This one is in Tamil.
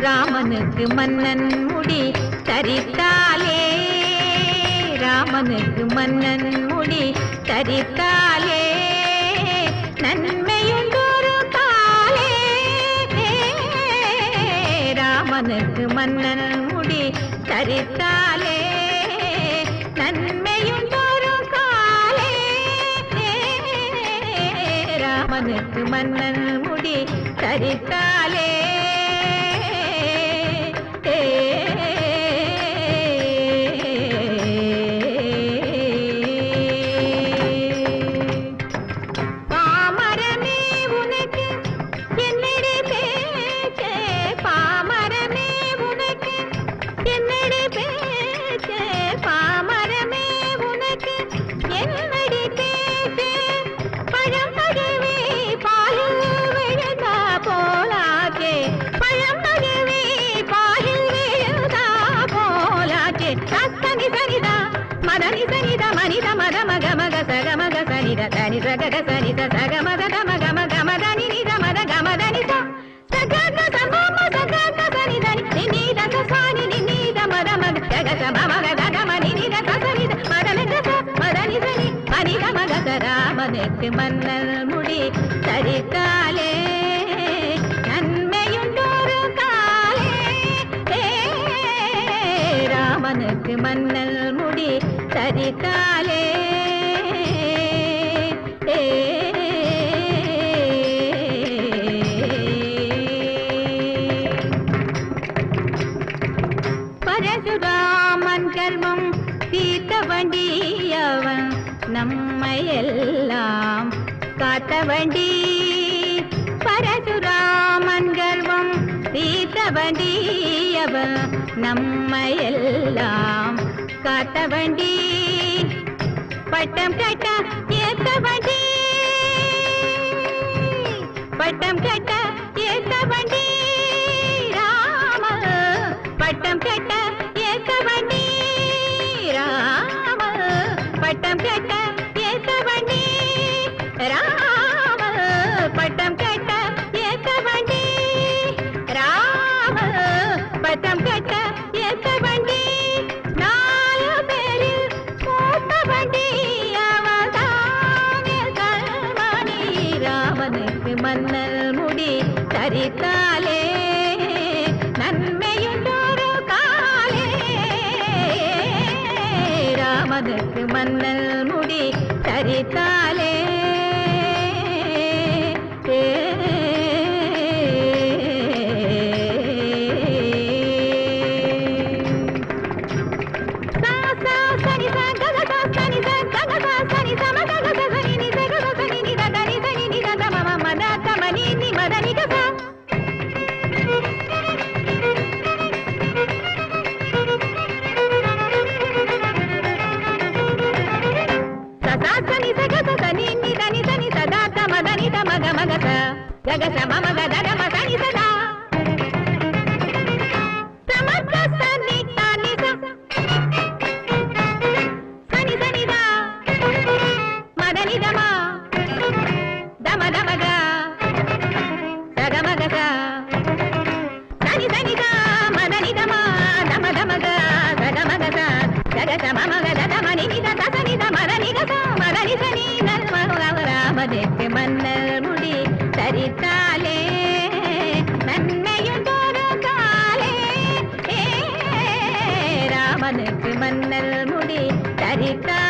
ராமனுக்கு மன்னன் முடி தரித்தாலே. ராமனுக்கு மன்னன் முடி தரித்தாலே. நன்மையுண்டொரு காலே. ராமனுக்கு மன்னன் முடி தரித்தாலே. நன்மையுண்டொரு காலே. ராமனுக்கு மன்னன் முடி தரித்தாலே. గగ మన్నల్ ముడి సరికాలే கர்மம் தீர்த்தவண்டியவன். நம்மையெல்லாம் காத்தவண்டி. பரசுராமன் கர்வம் தீர்த்தவண்டியவன். நம்மையெல்லாம் காத்தவண்டி. பட்டம் கட்ட ஏத்தவண்டி. பட்டம் கட்ட மன்னல் முடி தரித்தாலே நன்மையுண்டொரு காலே. ராமனுக்கு மன்னல் முடி தரித்தாலே గగస మమ గద మదని సదా మమ గద हरिका